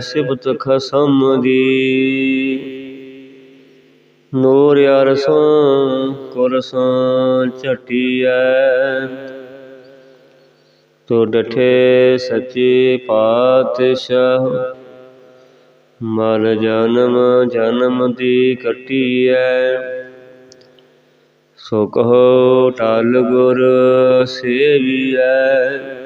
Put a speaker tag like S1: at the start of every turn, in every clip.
S1: ਸਿਬਤ ਖਸਮ ਦੀ ਨੂਰ ਅਰਸੋਂ ਕੁਰਸੋਂ ਝਟੀਐ। ਤੋ ਡਠੇ ਸੱਚੇ ਪਾਤਸ਼ਾਹ ਮਰ ਜਨਮ ਜਨਮ ਦੀ ਕਟੀਐ। ਸੋ ਕਹੋ ਟਲ ਗੁਰ ਸੇਵੀਐ।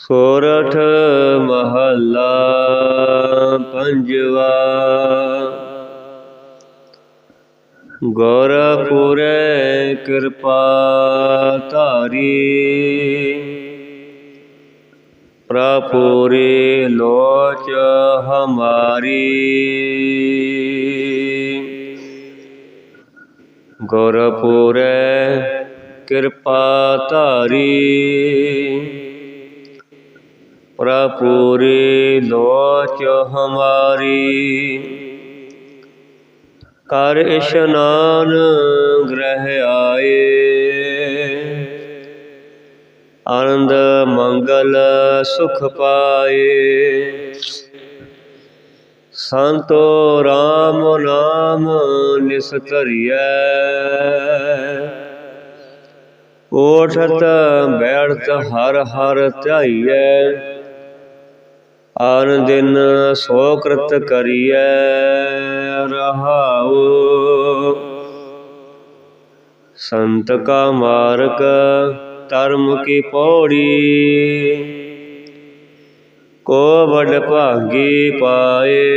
S1: ਸੋਰਠ ਮਹੱਲਾ ਪੰਜਵਾ। ਗੁਰਪੁਰੈ ਕਿਰਪਾ ਧਾਰੀ। ਪ੍ਰਪੂਰੇ ਲੋਚ ਹਮਾਰੀ। ਗੁਰਪੁਰੈ ਕਿਰਪਾ ਧਾਰੀ। ਪ੍ਰਪੂਰੇ ਲੋਚ ਹਮਾਰੀ। ਕਰ ਇਸ਼ਨਾਨ ਗ੍ਰਹਿ ਆਏ। ਆਨੰਦ ਮੰਗਲ ਸੁਖ ਪਾਏ। ਸੰਤੋ RAM ਨਾਮ ਨਿਸਤਰੀਐ ਓਠਤ ਬੈਠਤ ਹਰ ਹਰ ਧਿਆਈਐ ਹਰ ਦਿਨ ਸੋ ਕ੍ਰਤ ਕਰੀਐ, ਰਹਾਉ। ਸੰਤ ਕਾ ਮਾਰਗ, ਧਰਮ ਕੀ ਪੌੜੀ। ਕੋ ਵਡ ਭਾਗੀ ਪਾਏ।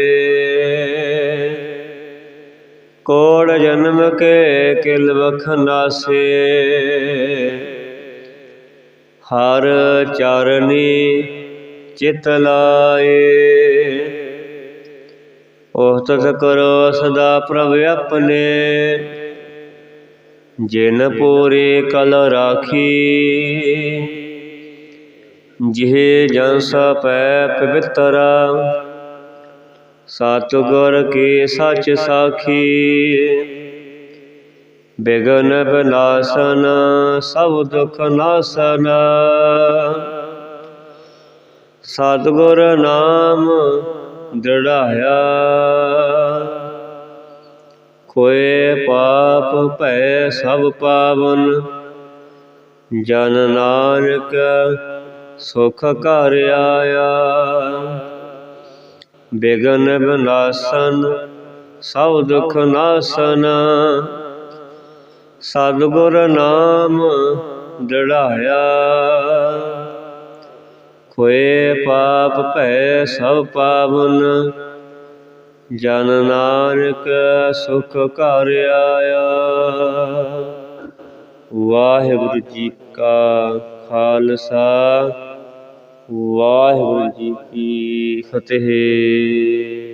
S1: ਕੋੜ ਜਨਮ ਕੇ ਕਿਲ ਵਖ ਨਾਸੇ। ਹਰ ਚਰਨੀ ਚਿਤ ਲਾਏ। ਉਹ ਕਰੋ ਸਦਾ ਪ੍ਰਭ ਆਪਣੇ। ਜਿਨ ਪੂਰੇ ਕਲ ਰਾਖੀ, ਜਿਹੇ ਜਨ ਸਪੈ ਪਵਿੱਤਰ ਸਤਿਗੁਰ ਕੀ ਸੱਚ ਸਾਖੀ। ਬਿਗਨ ਬਨਾਸਨ, ਸਭ ਦੁਖ ਨਾਸਨ। ਸਤਿਗੁਰ ਨਾਮ ਦ੍ਰਿੜਾਇਆ ਕੋਏ ਪਾਪ ਭੈ ਸਭ ਪਾਵਨ, ਜਨ ਨਾਨਕ ਸੁਖ ਘਰ ਆਇਆ। ਬਿਗਨ ਬਨਾਸਨ, ਸਭ ਦੁਖ ਨਾਸਨ, ਸਤਿਗੁਰ ਨਾਮ ਦ੍ਰਿੜਾਇਆ ਕੋਏ ਪਾਪ ਭੈ ਸਭ ਪਾਵਨ। ਜਨ ਨਾਨਕ ਸੁਖ ਘਰ ਆਇਆ। ਵਾਹਿਗੁਰੂ ਜੀ ਕਾ ਖਾਲਸਾ, ਵਾਹਿਗੁਰੂ ਜੀ ਕੀ ਫਤਿਹ।